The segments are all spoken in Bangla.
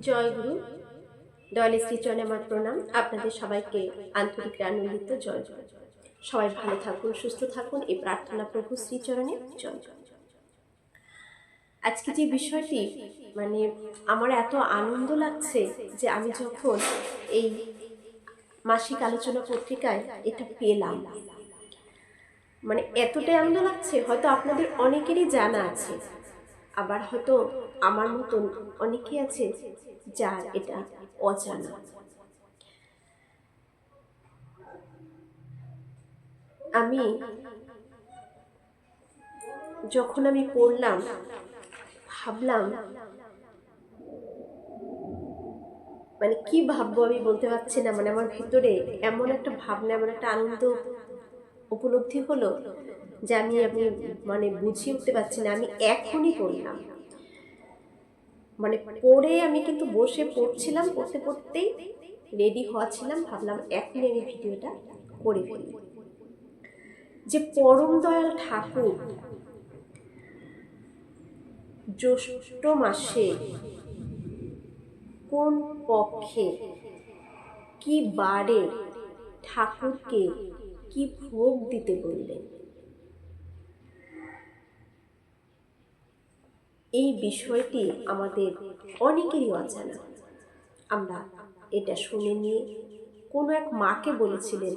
জয় গুরু। দয়ালের শ্রীচরণে আমার প্রণাম। আপনাদের সবাইকে আন্তরিক আনন্দিত জয় জয়। সবাই ভালো থাকুন, সুস্থ থাকুন। এই প্রার্থনা প্রভু শ্রীচরণে। জয় জয়। আজকে যে বিষয়টি মানে আমার এত আনন্দ লাগছে যে আমি যখন এই মাসিক আলোচনা পত্রিকায় এটা পেলাম। মানে এতটাই আনন্দ লাগছে, হয়তো আপনাদের অনেকেরই জানা আছে। আবার হয়তো আমার মতন অনেকে আছে যার এটা অজানা। আমি যখন আমি পড়লাম, ভাবলাম মানে কি ভাববো আমি বলতে পারছি না মানে আমার ভিতরে এমন একটা ভাবনা, এমন একটা আনন্দ উপলব্ধি হলো যে আমি আমি মানে বুঝিয়ে উঠতে পারছি না, আমি এখনই পড়লাম মানে পড়ে আমি কিন্তু বসে পড়ছিলাম, পড়তে পড়তেই রেডি হওয়া ছিলাম, ভাবলাম এখনই আমি ভিডিওটা করে ফেলি। যে পরম দয়াল ঠাকুর জ্যৈষ্ঠ মাসে কোন পক্ষে কি বারে ঠাকুরকে কি ভোগ দিতে বললেন? এই বিষয়টি আমাদের অনেকেরই অজানা। আমরা এটা শুনে নিয়ে কোনো এক মাকে বলেছিলেন,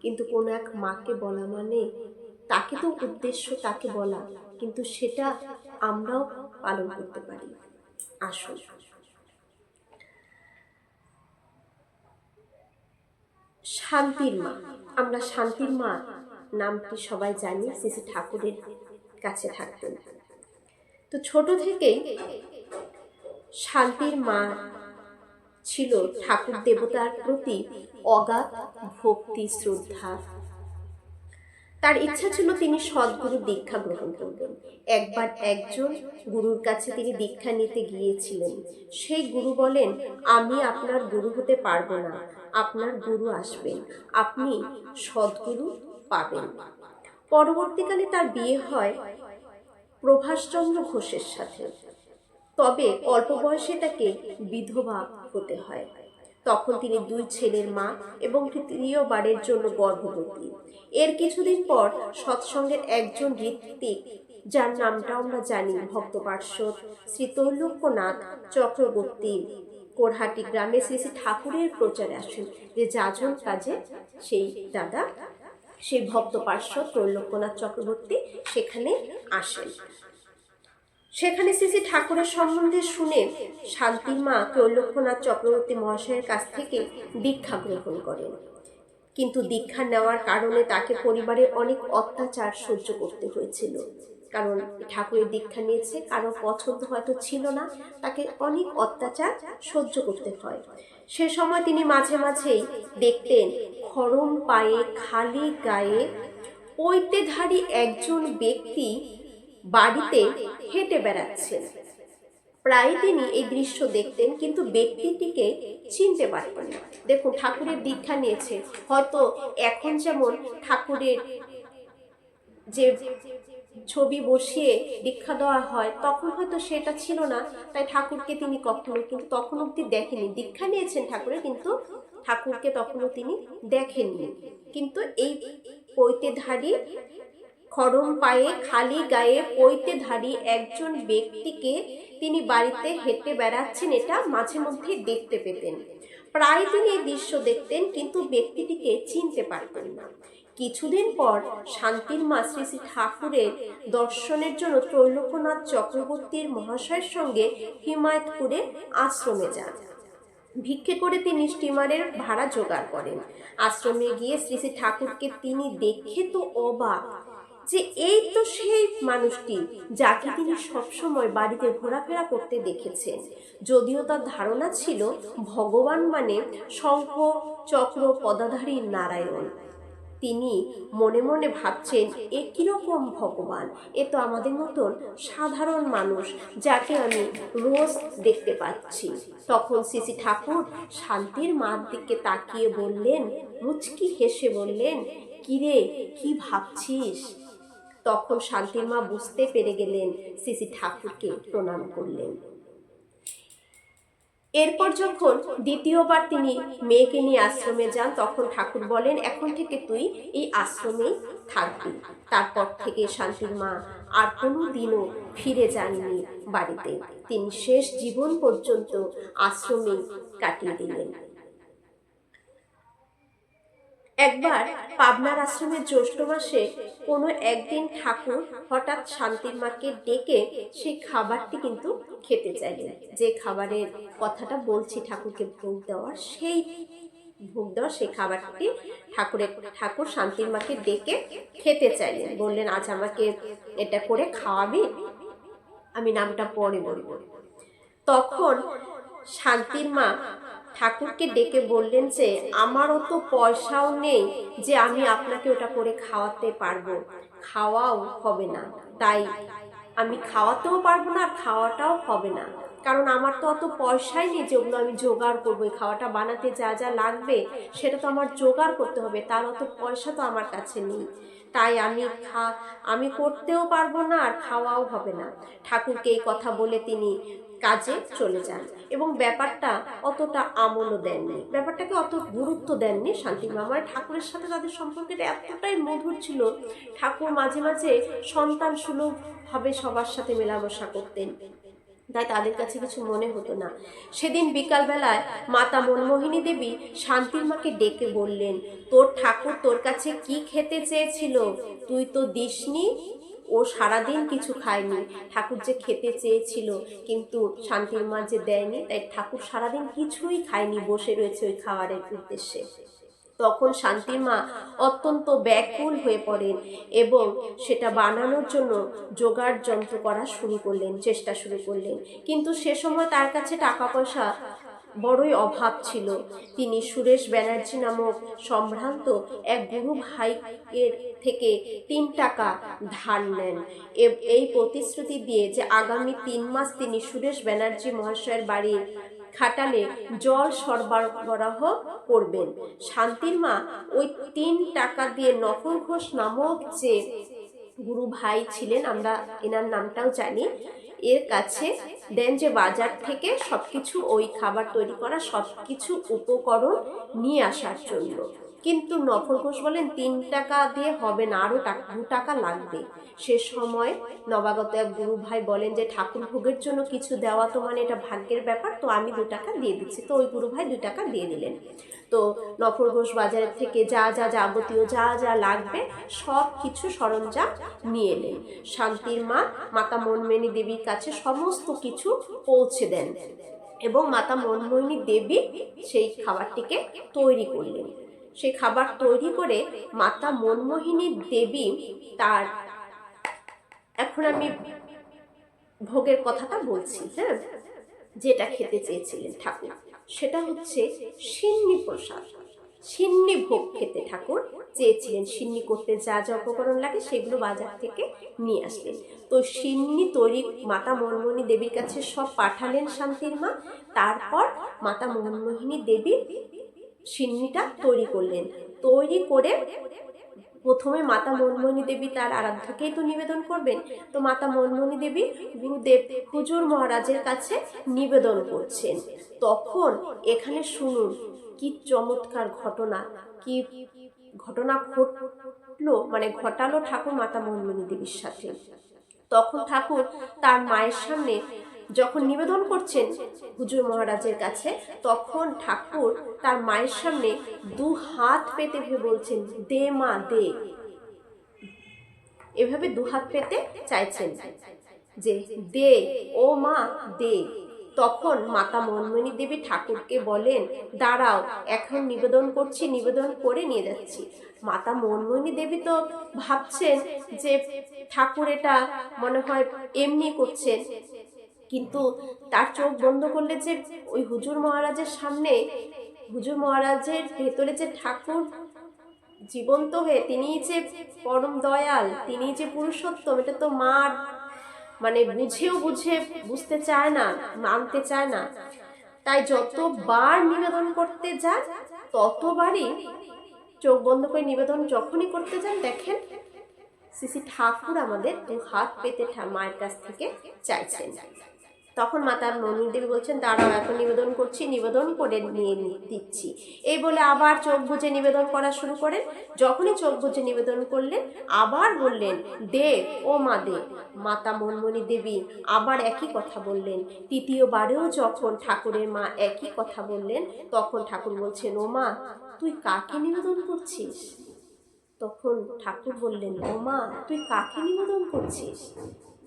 কিন্তু কোনো এক মাকে বলা মানে তাকে তো উদ্দেশ্য তাকে বলা, কিন্তু সেটা আমরাও পালন করতে পারি। আসুন। শান্তির মা। আমরা শান্তির মা, নামটি সবাই জানি শ্রী ঠাকুরের কাছে থাকতেন। তো ছোট থেকেই শান্তির মা ছিল ঠাকুর দেবতার প্রতি অগাধ ভক্তি, শ্রদ্ধা। তার ইচ্ছা ছিল তিনি সদ্গুরু দীক্ষা গ্রহণ করবেন। একবার একজন গুরুর কাছে তিনি দীক্ষা নিতে গিয়েছিলেন। সেই গুরু বলেন, আমি আপনার গুরু হতে পারব না। আপনার গুরু আসবেন। আপনি সদ্গুরু পাবেন। পরবর্তীকালে তার বিয়ে হয় প্রভাষচন্দ্র ঘোষের সাথে। তবে অল্প বয়সে তাকে বিধবা হতে হয়। তখন তিনি দুই ছেলের মা এবং তৃতীয়বারের জন্য গর্ভবতী। এর কিছুদিন পর সৎসঙ্গের একজন ঋত্বিক, যার নামটা আমরা জানি ভক্ত পার্শ্বদ শ্রী তৈলক্যনাথ চক্রবর্তী কোরহাটি গ্রামে শ্রী শ্রী ঠাকুরের প্রচারে আসেন। যে যাজন কাজে, সেই দাদা, সেই ভক্ত পার্শ্বদ ত্রৈলোক্যনাথ চক্রবর্তী সেখানে আসেন। সেখানে শ্রী শ্রী ঠাকুরের সম্বন্ধে শুনে শান্তির মা ত্রৈলোক্যনাথ চক্রবর্তী মহাশয়ের কাছ থেকে দীক্ষা গ্রহণ করেন। কিন্তু দীক্ষা নেওয়ার কারণে তাকে পরিবারের অনেক অত্যাচার সহ্য করতে হয়েছিল। কারণ ঠাকুরের দীক্ষা নিয়েছে কারও পছন্দ হয়তো ছিল না, তাকে অনেক অত্যাচার সহ্য করতে হয়। সে সময় তিনি মাঝে মাঝেই দেখতেন খরম পায়ে, খালি গায়ে পৈতেধারী একজন ব্যক্তি বাড়িতে হেঁটে বেড়াচ্ছেন। প্রায় তিনি এই দৃশ্য দেখতেন, কিন্তু ব্যক্তিটিকে চিনতে পারতেন না। দেখুন, ঠাকুরের দীক্ষা নিয়েছে, হয়তো এখন যেমন ঠাকুরের যে ছবি বসিয়ে দীক্ষা দেওয়া হয়, তখন হয়তো সেটা ছিল না। তাই ঠাকুরকে তিনি কখনো কিন্তু তখন অব্দি দেখেনি দীক্ষা নিয়েছেন ঠাকুরের কিন্তু ঠাকুরকে তখনও তিনি দেখেননি। কিন্তু এই পৈতেধারী খরম পায়ে, খালি গায়ে পৈতেধারী একজন ব্যক্তিকে তিনি বাড়িতে হেঁটে বেড়াচ্ছেন, এটা মাঝে মধ্যে দেখতে পেতেন। প্রায় তিনি এই দৃশ্য দেখতেন, কিন্তু ব্যক্তিটিকে চিনতে পারতেন না। কিছুদিন পর শান্তির মা শ্রী শ্রী ঠাকুরের দর্শনের জন্য ত্রৈলোক্যনাথ চক্রবর্তীর মহাশয়ের সঙ্গে হিমায়তপুরে আশ্রমে যান। ভিক্ষে করে তিনি স্টিমারের ভাড়া জোগাড় করেন। আশ্রমে গিয়ে শ্রী শ্রী ঠাকুরকে তিনি দেখে তো অবাক যে এই তো সেই মানুষটি যাকে তিনি সবসময় বাড়িতে ঘোরাফেরা করতে দেখেছেন। যদিও তার ধারণা ছিল, ভগবান মানে শঙ্খ চক্র পদাধারী নারায়ণ। তিনি মনে মনে ভাবছেন, এ কীরকম ভগবান? এ তো আমাদের মতন সাধারণ মানুষ যাকে আমি রোজ দেখতে পাচ্ছি। তখন শ্রী ঠাকুর শান্তির মার দিকে তাকিয়ে বললেন, মুচকি হেসে বললেন, কিরে, কি ভাবছিস? তখন শান্তির মা বুঝতে পেরে গেলেন শ্রী ঠাকুরকে প্রণাম করলেন। এরপর যখন দ্বিতীয়বার তিনি মেয়েকে নিয়ে আশ্রমে যান, তখন ঠাকুর বলেন, এখন থেকে তুই এই আশ্রমেই থাকবি। তারপর থেকে শান্তির মা আর কোনো দিনও ফিরে যাননি বাড়িতে। তিনি শেষ জীবন পর্যন্ত আশ্রমে কাটিয়ে দিলেন। একবার পাবনার আশ্রমের জ্যৈষ্ঠ মাসে কোনো একদিন ঠাকুর হঠাৎ শান্তির মাকে ডেকে সেই খাবারটি কিন্তু খেতে চাইলেন। যে খাবারের কথাটা বলছি ঠাকুরকে ভোগ দেওয়ার, সেই ভোগ দেওয়া সেই খাবারটি ঠাকুরের ঠাকুর শান্তির মাকে ডেকে খেতে চাইলেন। বললেন, আজ আমাকে এটা করে খাওয়াবি, আমি নামটা পরে বলব। তখন শান্তির মা ঠাকুরকে ডেকে বললেন যে আমার অত পয়সাও নেই যে আমি আপনাকে ওটা করে খাওয়াতে পারব। খাওয়াও হবে না। তাই আমি খাওয়াতেও পারব না আর খাওয়াটাও হবে না। কারণ আমার তো অত পয়সাই নেই যেগুলো আমি জোগাড় করব। এই খাওয়াটা বানাতে যা যা লাগবে সেটা তো আমার জোগাড় করতে হবে। তার অত পয়সা তো আমার কাছে নেই। তাই আমি খা, আমি করতেও পারব না আর খাওয়াও হবে না। ঠাকুরকে এই কথা বলে তিনি কাজে চলে যান এবং ব্যাপারটা অতটা আমলও দেননি। ব্যাপারটাকে অত গুরুত্ব দেননি শান্তি মামার ঠাকুরের সাথে তাদের সম্পর্কটা এতটাই মধুর ছিল, ঠাকুর মাঝে মাঝে সন্তান সুলভভাবে সবার সাথে মেলামেশা করতেন। তাই তাদের কাছে কিছু মনে হতো না। সেদিন বিকালবেলায় মাতা মনমোহিনী দেবী শান্তির মাকে ডেকে বললেন, তোর ঠাকুর তোর কাছে কি খেতে চেয়েছিল? তুই তো দিসনি? ও সারাদিন কিছু খায়নি। ঠাকুর যে খেতে চেয়েছিল, কিন্তু শান্তির মা যে দেয়নি, তাই ঠাকুর সারাদিন কিছুই খায়নি বসে রয়েছে ওই খাবারের উদ্দেশ্যে। তখন শান্তির মা অত্যন্ত ব্যাকুল হয়ে পড়েন এবং সেটা বানানোর জন্য জোগাড় যন্ত্র করা শুরু করলেন, চেষ্টা শুরু করলেন। কিন্তু সে সময় তার কাছে টাকা পয়সা বড়ই অভাব ছিল। তিনি সুরেশ ব্যানার্জি নামক সম্ভ্রান্ত এক গুরু ভাইয়ের থেকে তিন টাকা ধার নেন। এই প্রতিশ্রুতি দিয়ে যে আগামী তিন মাস তিনি সুরেশ ব্যানার্জি মহাশয়ের বাড়ির খাটালে জল সরবরাহ করবেন। শান্তির মা ওই তিন টাকা দিয়ে নকল ঘোষ নামক যে গুরু ভাই ছিলেন, আমরা এনার নামটাও জানি এর কাছে দেন যে বাজার থেকে সবকিছু, ওই খাবার তৈরি করা সবকিছু উপকরণ নিয়ে আসার জন্য। কিন্তু নফল ঘোষ বলেন, তিন টাকা দিয়ে হবে না আরও দু টাকা লাগবে। সে সময় নবাগত এক গুরু ভাই বলেন যে, ঠাকুর ভোগের জন্য কিছু দেওয়া তো মানে এটা ভাগ্যের ব্যাপার, তো আমি দু টাকা দিয়ে দিচ্ছি। তো ওই গুরু ভাই দু টাকা দিয়ে দিলেন। তো নফর ঘোষ বাজারের থেকে যা যা যাবতীয় যা যা লাগবে, সব কিছু সরঞ্জাম নিয়ে নেন। শান্তির মা, মাতা মনমেনি দেবীর কাছে সমস্ত কিছু পৌঁছে দেন এবং মাতা মনমোহিনী দেবী সেই খাবারটিকে তৈরি করলেন। সেই খাবার তৈরি করে মাতা মনমোহিনী দেবী তার এখন আমি ভোগের কথাটা বলছি হ্যাঁ? যেটা খেতে চেয়েছিলেন ঠাকুর। সেটা হচ্ছে সিন্নি প্রসাদ। সিন্নি ভোগ খেতে ঠাকুর চেয়েছিলেন। সিন্নি করতে যা যা উপকরণ লাগে সেগুলো বাজার থেকে নিয়ে আসলেন। তো সিন্নি তৈরি মাতা মনমোহিনী দেবীর কাছে সব পাঠালেন শান্তির মা। তারপর মাতা মনমোহিনী দেবী সিন্নিটা তৈরি করলেন। তৈরি করে প্রথমে মাতা মনমোহিনী দেবী তার আরাধ্যকেই তো নিবেদন করবেন। তো মাতা মনমোহিনী দেবী গুরুদেব হুজুর মহারাজের কাছে নিবেদন করছেন। তখন এখানে শুনুন, কি চমৎকার ঘটনা, কি ঘটনা ঘটলো মানে ঘটালো ঠাকুর মাতা মনমোহিনী দেবীর সাথে। তখন ঠাকুর তার মায়ের সামনে যখন নিবেদন করছেন হুজুর মহারাজের কাছে, তখন ঠাকুর তার মায়ের সামনে দু হাত পেতে বলছেন, দে মা, দে। এভাবে দু হাত পেতে চাইছেন যে, দে, ও মা, দে। তখন মাতা মনমণি দেবী ঠাকুরকে বলেন, দাঁড়াও, এখন নিবেদন করছি, নিবেদন করে নিয়ে যাচ্ছি। মাতা মনমণি দেবী তো ভাবছেন যে, ঠাকুর এটা মনে হয় এমনি করছেন। কিন্তু তার চোখ বন্ধ করলে যে ওই হুজুর মহারাজের সামনে, হুজুর মহারাজের ভেতরে যে ঠাকুর জীবন্ত হয়ে তিনি যে পরম দয়াল তিনি যে পুরুষোত্তম, এটা তো মার মানে বুঝেও বুঝে বুঝতে চায় না, মানতে চায় না। তাই যতবার নিবেদন করতে যান, ততবারই চোখ বন্ধ করে নিবেদন যখনই করতে যান, দেখেন শ্রী ঠাকুর আমাদের দু হাত পেতে মায়ের কাছ থেকে চাইছেন। তখন মাতা মনি দেবী বলছেন, দাঁড়াও, এখন নিবেদন করছি, নিবেদন করে নিয়ে দিচ্ছি। এই বলে আবার চোখ বুজে নিবেদন করা শুরু করেন। যখনই চোখ বুজে নিবেদন করলেন, আবার বললেন, দে, ও মা, দে। মাতা মনমণি দেবী আবার একই কথা বললেন। তৃতীয়বারেও যখন ঠাকুরের মা একই কথা বললেন, তখন ঠাকুর বলছেন, ও মা, তুই কাকে নিবেদন করছিস? তখন ঠাকুর বললেন, ও মা, তুই কাকে নিবেদন করছিস?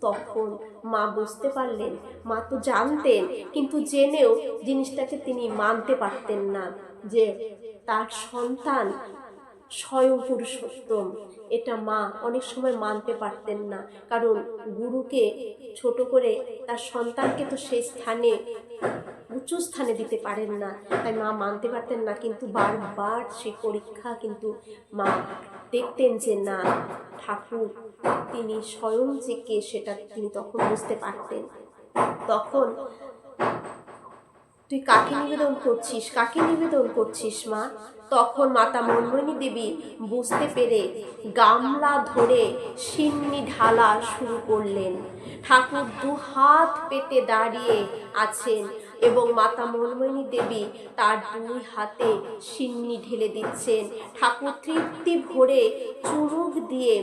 তখন মা বুঝতে পারলেন, মা তো জানতেন, কিন্তু জেনেও জিনিসটাকে তিনি মানতে পারতেন না যে তার সন্তান স্বয়ং পুরুষোত্তম। এটা মা অনেক সময় মানতে পারতেন না, কারণ গুরুকে ছোট করে তার সন্তানকে তো সেই স্থানে উঁচু স্থানে দিতে পারেন না। তাই মা মানতে পারতেন না, কিন্তু বারবার সেই পরীক্ষা কিন্তু মা দেখতেন যে না, ঠাকুর, তিনি স্বয়ং যে কে সেটা তিনি তখন বুঝতে পারতেন। তখন তুই কাকে নিবেদন করছিস? কাকে নিবেদন করছিস মা? তখন মাতা মনমণি দেবী বুঝতে পেরে গামলা ধরে সিন্নি ঢালা শুরু করলেন। ঠাকুর দু হাত পেতে দাঁড়িয়ে আছেন। এবং মাতা মনমণি দেবী তার দুই হাতে সিন্নি ঢেলে দিচ্ছেন। ঠাকুর তৃপ্তি ভরে চুরুক দিয়ে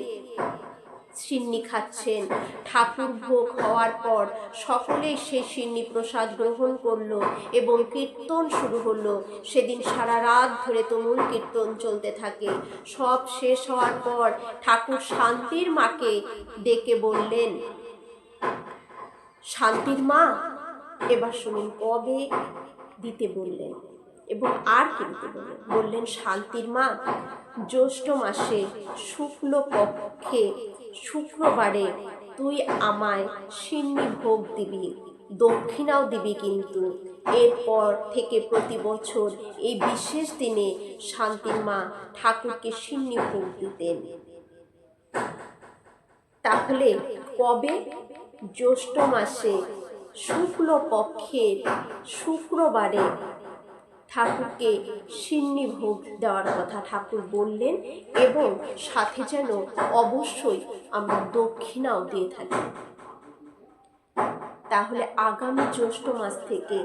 সিন্নি খাচ্ছেন। ঠাকুর ভোগ হওয়ার পর সকলেই সেই সিন্নি প্রসাদ গ্রহণ করল এবং কীর্তন শুরু হলো। সেদিন সারা রাত ধরে তুমুল কীর্তন চলতে থাকে। সব শেষ হওয়ার পর ঠাকুর শান্তির মাকে ডেকে বললেন, শান্তির মা এবার শুনুন, কবে দিতে বললেন? এবং আর কি দিতে বললেন? বললেন, শান্তির মা জ্যৈষ্ঠ মাসে শুক্ল পক্ষে শুক্রবারে তুই আমায় সিন্নি ভোগ দিবি, দক্ষিণাও দিবি কিন্তু। এরপর থেকে প্রতি বছর এই বিশেষ দিনে শান্তির মা ঠাকুরকে সিন্নি ভোগ দিতেন। তাহলে কবে? জ্যৈষ্ঠ মাসে শুক্ল পক্ষের শুক্রবারে ঠাকুরকে সিন্নি ভোগ দেওয়ার কথা ঠাকুর বললেন এবং সাথে যেন অবশ্যই আমরা দক্ষিণাও দিয়ে থাকি। তাহলে আগামী জ্যৈষ্ঠ মাস থেকে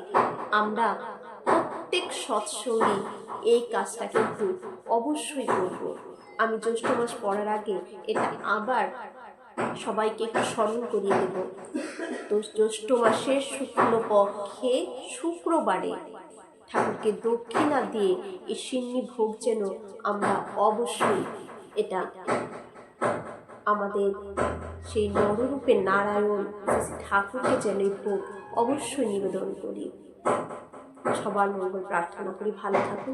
আমরা প্রত্যেক সৎসঙ্গী এই কাজটা কিন্তু অবশ্যই করব। আমি জ্যৈষ্ঠ মাস পড়ার আগে এটা আবার সবাইকে একটু স্মরণ করিয়ে দেব। তো জ্যৈষ্ঠ মাসের শুক্লপক্ষে শুক্রবারে ঠাকুরকে দক্ষিণা দিয়ে এই সিন্নি ভোগ যেন আমরা অবশ্যই এটা আমাদের সেই নররূপে নারায়ণ ঠাকুরকে যেন এই ভোগ অবশ্যই নিবেদন করি। সবার মঙ্গল প্রার্থনা করি। ভালো থাকুন।